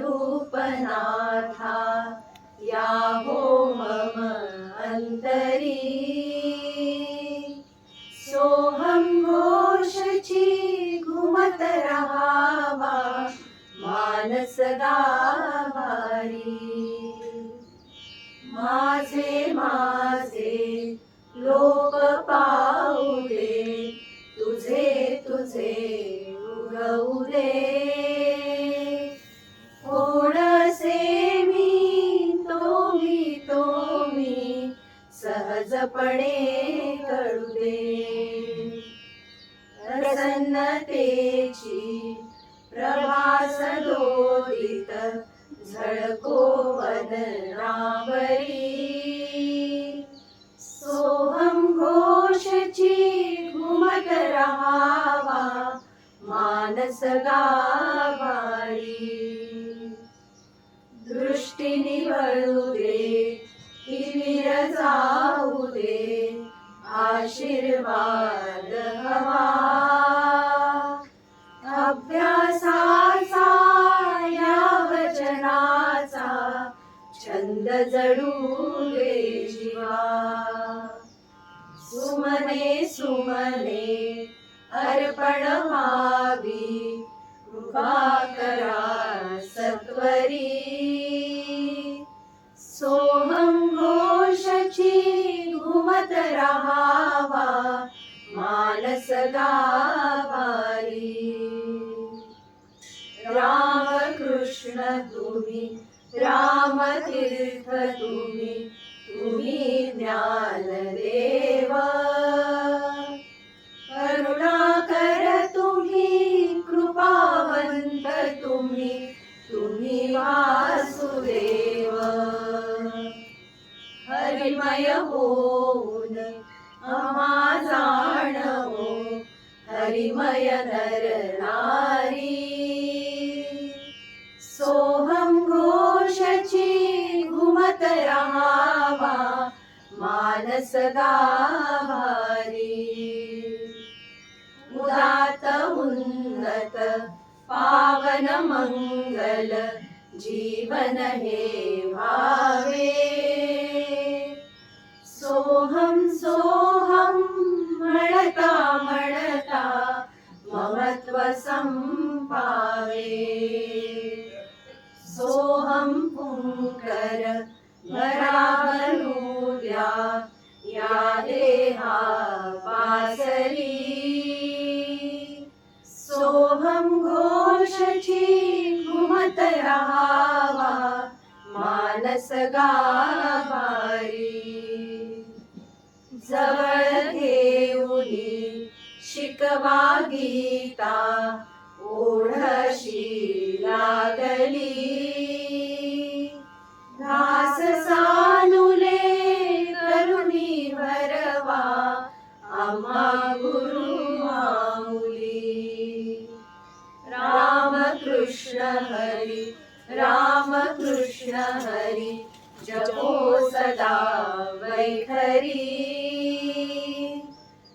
रूपनाथा या हो मम अंतरी सोहम घोषची घुमत रहावा मानस गावारी माझे माझे लोक सहजपणे कळू दे. प्रसन्नतेची प्रभास दोरित झळको वदनावरी सोहम घोषची घुमत रहावा मानस गावारी. दृष्टी निवळू दे हिमीर आशीर्वाद हवा. अभ्यासाचा या वचनाचा छंद जडू दे जीवा. सुमने सुमने अर्पण व्हावी कृपा करा. राम तीर्थ तुम्ही तुम्ही ज्ञानदेव करुणाकर तुम्ही कृपावंत तुम्ही तुम्ही वासुदेव। हरिमय होऊन आम्हा जाणवो हरिमय नर नारी मानस गाभारी उदात उन्नत पावन मंगल जीवन हे भावे सोहम सोहम म्हणता म्हणता महत्त्व संपावे मानस गाभारी जवळ घेऊनी शिकवा गीता ओढशी लागली. घास सानुले करुणी भरवा आम्हा गुरु मामुली. राम कृष्ण हरी राम कृष्ण हरी जपो सदा वैखरी।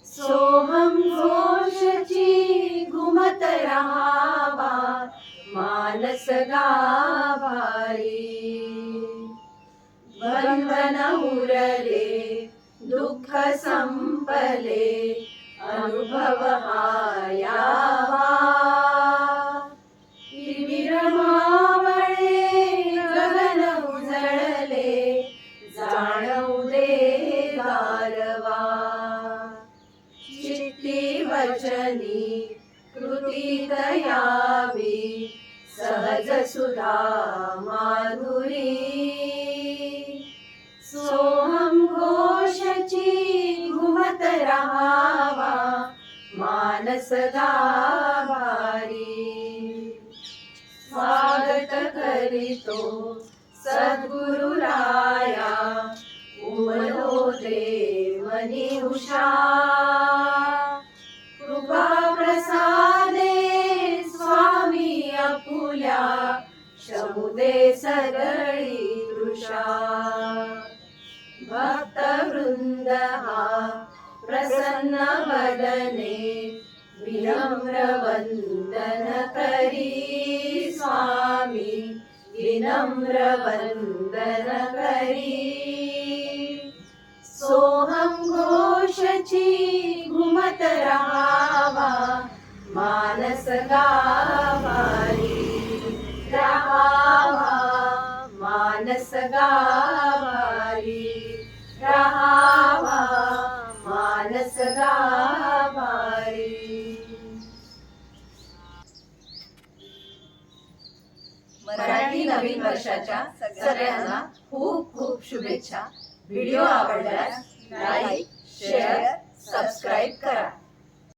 सोहम घोषची घुमत रहावा मानस गाभारी। बंधन उरले दुःख संपले अनुभव हा वचनी कृतीत सहज सुधा माधुरी। सोहम घोषची घुमत राहावा मानस दावारी स्वागत करीतो सद्गुरु राया उमलो देवनी उषा। शमुदे सगळी तृषा। भक्त वृंद हा प्रसन्न वदने विनम्र वंदन करी स्वामी। विनम्र वंदन करी। सोहम घोषची घुमत रहावा मानस मानस गावारी राहावा मानस गावारी मराठी नवीन वर्षाच्या सगळ्यांना खूप खूप शुभेच्छा. व्हिडिओ आवडल्यास लाईक शेअर सबस्क्राईब करा.